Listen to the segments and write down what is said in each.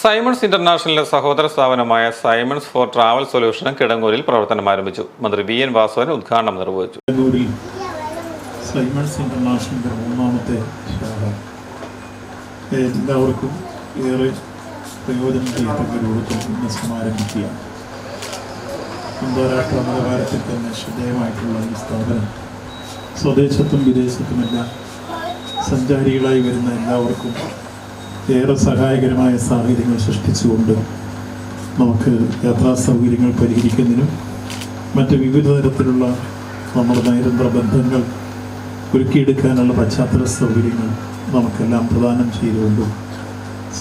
Symons ഇന്റർനാഷണലിലെ സഹോദര സ്ഥാപനമായ സൈമൺസ് ഫോർ ട്രാവൽ സൊല്യൂഷൻ കിടങ്ങൂരിൽ പ്രവർത്തനം ആരംഭിച്ചു. മന്ത്രി വി എൻ വാസവൻ ഉദ്ഘാടനം നിർവഹിച്ചു. സൈമൺസ് ഇന്റർനാഷണലിന്റെ മൂന്നാമത്തെ എല്ലാവർക്കും ഏറെ പ്രയോജനം ചെയ്യത്തക്ക രൂപത്തിൽ ഇന്ന് സമാരംഭിക്കുകയാണ് അന്താരാഷ്ട്ര നിലവാരത്തിൽ തന്നെ ശ്രദ്ധേയമായിട്ടുള്ള ഈ സ്ഥാപനം സ്വദേശത്തും വിദേശത്തുമെല്ലാം സഞ്ചാരികളായി വരുന്ന എല്ലാവർക്കും ഏറെ സഹായകരമായ സാഹചര്യങ്ങൾ സൃഷ്ടിച്ചുകൊണ്ട് നമുക്ക് യാത്രാ സൗകര്യങ്ങൾ പരിഹരിക്കുന്നതിനും മറ്റ് വിവിധ തരത്തിലുള്ള നമ്മുടെ നയതന്ത്ര ബന്ധങ്ങൾ ഒരുക്കിയെടുക്കാനുള്ള പശ്ചാത്തല സൗകര്യങ്ങൾ നമുക്കെല്ലാം പ്രദാനം ചെയ്തുകൊണ്ട്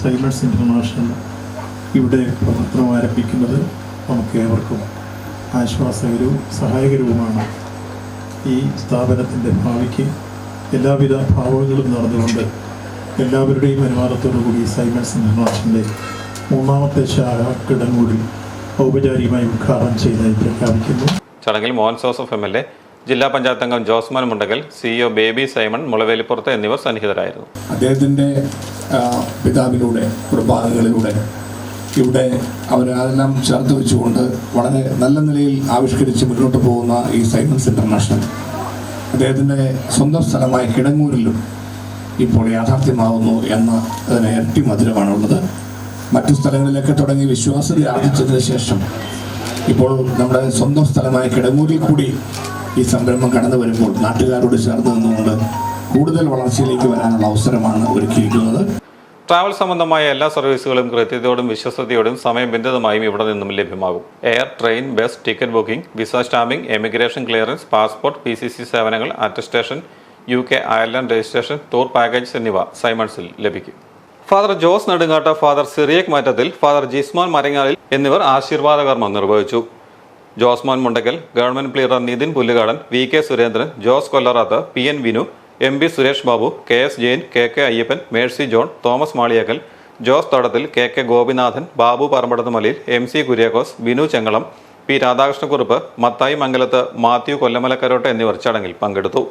സൈമൺസ് ഇന്റർനാഷണൽ ഇവിടെ പ്രവർത്തനം ആരംഭിക്കുന്നത് നമുക്ക് ഏവർക്കും ആശ്വാസകരവും സഹായകരവുമാണ്. ഈ സ്ഥാപനത്തിന്റെ ഭാവിക്ക് എല്ലാവിധ ഭാവങ്ങളും നടന്നുകൊണ്ട് എല്ലാവരുടെയും അനുവാദത്തോടു കൂടി സൈമൺസ് ഇന്റർനാഷണലിന്റെ മൂന്നാമത്തെ ശാഖ കിടങ്ങൂരിൽ ഔപചാരികമായി ഉദ്ഘാടനം ചെയ്തതായി പ്രഖ്യാപിക്കുന്നു. ചടങ്ങിൽ Mohan Joseph M L A ജില്ലാ പഞ്ചായത്ത് അംഗം ജോസ്മാൻ മുണ്ടകൽ സിഇഒ ബേബി സൈമൺ മുളവേലിപ്പുറത്ത് എന്നിവർ സന്നിഹിതരായിരുന്നു. അദ്ദേഹത്തിന്റെ പിതാവിലൂടെ കുടുംബാംഗങ്ങളിലൂടെ ഇവിടെ അവരെല്ലാം ചേർത്ത് വെച്ചുകൊണ്ട് വളരെ നല്ല നിലയിൽ ആവിഷ്കരിച്ച് മുന്നോട്ട് പോകുന്ന ഈ സൈമൺസ് ഇന്റർനാഷണൽ അദ്ദേഹത്തിന്റെ സ്വന്തം സ്ഥലമായ കിടങ്ങൂരിലും ഇപ്പോൾ യാഥാർത്ഥ്യമാവുന്നു എന്ന അതിന് ഇരട്ടി മധുരമാണുള്ളത്. മറ്റു സ്ഥലങ്ങളിലൊക്കെ തുടങ്ങി വിശ്വാസം ആർജിച്ചതിന് ശേഷം ഇപ്പോൾ നമ്മുടെ സ്വന്തം സ്ഥലമായ കിടങ്ങൂരിൽ കൂടി ഈ സംരംഭം കടന്നു വരുമ്പോൾ നാട്ടുകാരോട് ചേർന്ന് നിന്നുകൊണ്ട് കൂടുതൽ വളർച്ചയിലേക്ക് വരാനുള്ള അവസരമാണ് ഒരുക്കിയിരിക്കുന്നത്. ട്രാവൽ സംബന്ധമായ എല്ലാ സർവീസുകളും കൃത്യതയോടും വിശ്വസതയോടും സമയബന്ധിതമായും ഇവിടെ നിന്നും ലഭ്യമാകും. Air train bus ticket booking visa stamping emigration clearance passport P സേവനങ്ങൾ attestation U K Ireland registration tour package എന്നിവ സൈമൺസിൽ ലഭിക്കും. Father Jose Nedungatta father Cyriac Mattathil father Jismon Marangalil എന്നിവർ ആശീർവാദ കർമ്മം നിർവഹിച്ചു. Josemon Mundakkal government pleader Nithin Pullukadan V K Surendran Jose Kollarath P N Vinu M P Suresh Babu K S Jain K K Ayyappan Mercy John Thomas Maliyakkal Jose Thadathil K K Gopinathan Babu Parambadath Malayil M C Kuriakose Binu Chengalam P Radhakrishnakurup Mathai Mangalath Mathew Kollamalakkarott എന്നിവർ ചടങ്ങിൽ പങ്കെടുത്തു.